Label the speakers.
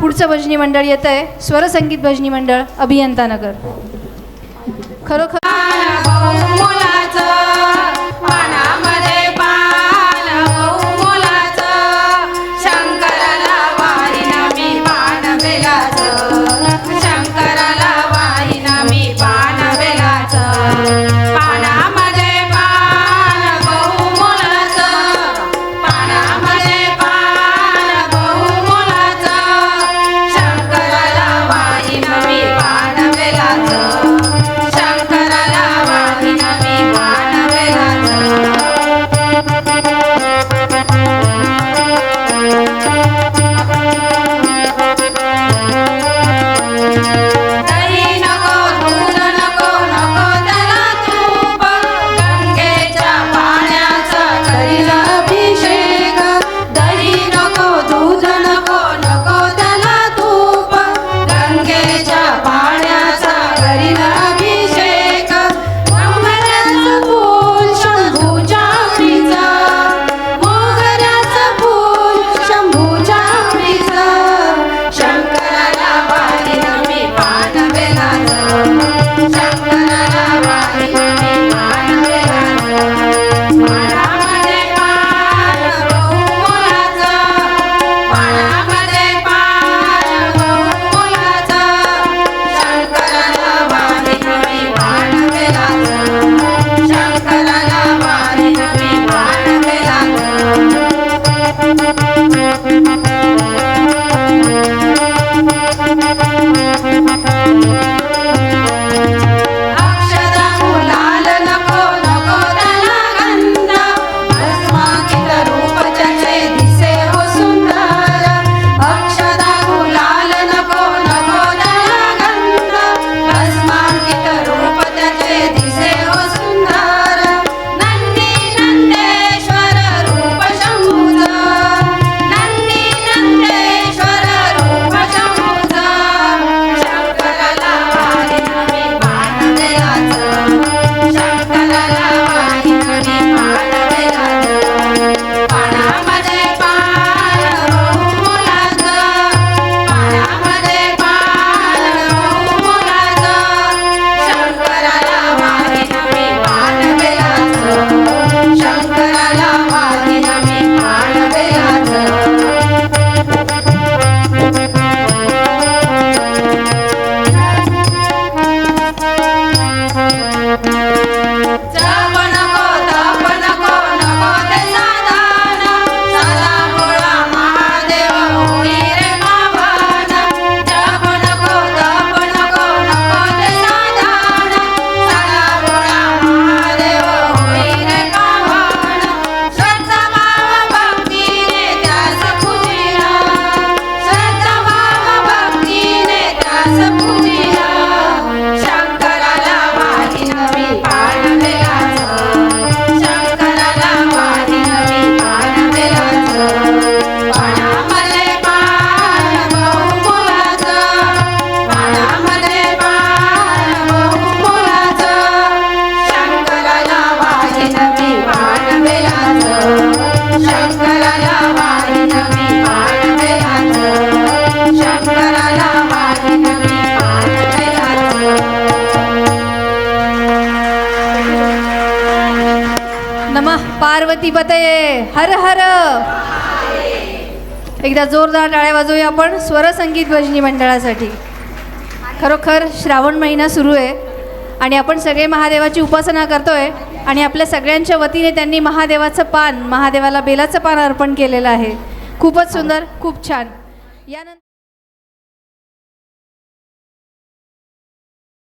Speaker 1: पुढचं भजनी मंडळ येत आहे स्वरसंगीत भजनी मंडळ अभियंतानगर खरोखर Música पार्वती पते हर हर. एकदा जोरदार डाळ्या वाजवूया आपण स्वरसंगीत भजनी मंडळासाठी. खरोखर श्रावण महिना सुरू आहे आणि आपण सगळे महादेवाची उपासना करतो आहे आणि आपल्या सगळ्यांच्या वतीने त्यांनी महादेवाचं पान महादेवाला बेलाचं पान अर्पण केलेलं आहे. खूपच सुंदर खूप छान. यानंतर